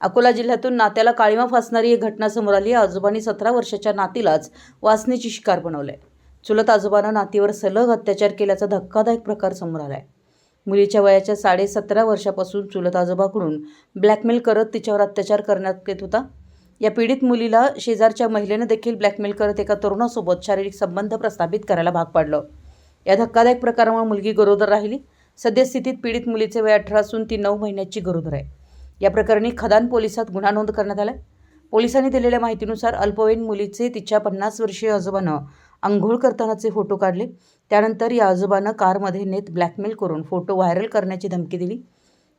अकोला जिल्ह्यातून नात्याला काळीमा फासणारी एक घटना समोर आली. आजोबांनी सतरा वर्षाच्या नातीलाच वासनेची शिकार बनवलंय चुलत आजोबानं नातीवर सलग अत्याचार केल्याचा धक्कादायक प्रकार समोर आलाय. मुलीच्या वयाच्या साडेसतरा वर्षापासून चुलत आजोबाकडून ब्लॅकमेल करत तिच्यावर अत्याचार करण्यात येत होता. या पीडित मुलीला शेजारच्या महिलेनं देखील ब्लॅकमेल करत एका तरुणासोबत शारीरिक संबंध प्रस्थापित करायला भाग पाडलं. या धक्कादायक प्रकारामुळे मुलगी गरोदर राहिली. सद्यस्थितीत पीडित मुलीचे वय अठरा असून ती नऊ महिन्याची गरोदर आहे. या प्रकरणी खदान पोलिसात गुन्हा नोंद करण्यात आला पोलिसांनी दिलेल्या माहितीनुसार अल्पवयीन मुलीचे तिच्या पन्नास वर्षीय आजोबानं आंघोळ करतानाचे फोटो काढले. त्यानंतर या आजोबानं कारमध्ये नेत ब्लॅकमेल करून फोटो व्हायरल करण्याची धमकी दिली.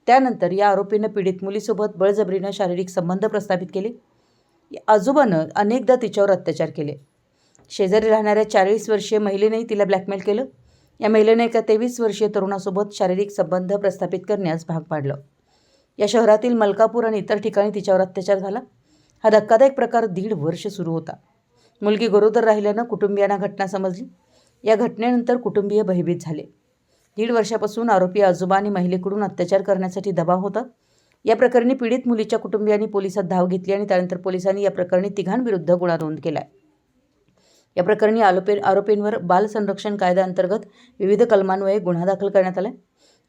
त्यानंतर या आरोपीनं पीडित मुलीसोबत बळजबरीनं शारीरिक संबंध प्रस्थापित केले. या आजोबानं अनेकदा तिच्यावर अत्याचार केले. शेजारी राहणाऱ्या चाळीस वर्षीय महिलेनेही तिला ब्लॅकमेल केलं. या महिलेने एका तेवीस वर्षीय तरुणासोबत शारीरिक संबंध प्रस्थापित करण्यास भाग पाडलं. या शहरातील मलकापूर आणि इतर ठिकाणी तिच्यावर अत्याचार झाला. हा धक्कादायक प्रकार दीड वर्ष सुरू होता. मुलगी गरोदर राहिल्यानं कुटुंबियांना घटना समजली. या घटनेनंतर कुटुंबीय भयभीत झाले. दीड वर्षापासून आरोपी आजोबा आणि महिलेकडून अत्याचार करण्यासाठी दबाव होता. या प्रकरणी पीडित मुलीच्या कुटुंबियांनी पोलिसात धाव घेतली आणि त्यानंतर पोलिसांनी या प्रकरणी तिघांविरुद्ध गुन्हा नोंद केला आहे या प्रकरणी आरोपी आरोपींवर बाल संरक्षण कायद्याअंतर्गत विविध कलमान्वये गुन्हा दाखल करण्यात आला आहे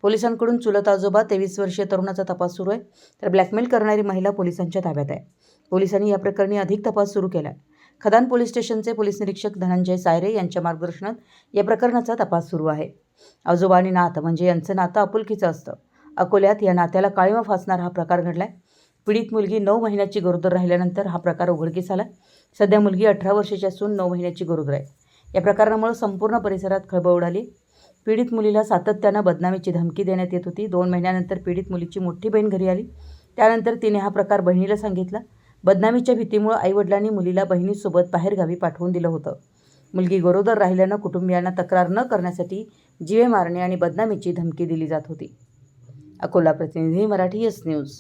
पोलिसांकडून चुलत आजोबा तेवीस वर्षीय तरुणाचा तपास सुरू आहे. तर ब्लॅकमेल करणारी महिला पोलिसांच्या ताब्यात आहे. पोलिसांनी या प्रकरणी अधिक तपास सुरू केला आहे खदान पोलीस स्टेशनचे पोलीस निरीक्षक धनंजय सायरे यांच्या मार्गदर्शनात या प्रकरणाचा तपास सुरू आहे. आजोबा आणि नात म्हणजे यांचं नातं आपुलकीचं असतं. अकोल्यात या नात्याला काळीमा फासणारा हा प्रकार घडलाय. पीडित मुलगी नऊ महिन्याची गरोदर राहिल्यानंतर हा प्रकार उघडकीस आला सध्या मुलगी अठरा वर्षाची असून नऊ महिन्याची गरोदर आहे. या प्रकारामुळे संपूर्ण परिसरात खळबळ उडाली. पीडित मुलीला सातत्यानं बदनामीची धमकी देण्यात येत होती. दोन महिन्यानंतर पीडित मुलीची मोठी बहीण घरी आली. त्यानंतर तिने हा प्रकार बहिणीला सांगितला. बदनामीच्या भीतीमुळं आईवडिलांनी मुलीला बहिणीसोबत बाहेरगावी पाठवून दिलं होतं. मुलगी गरोदर राहिल्यानं कुटुंबियांना तक्रार न करण्यासाठी जीवे मारणे आणि बदनामीची धमकी दिली जात होती. अकोला प्रतिनिधी मराठी एस न्यूज.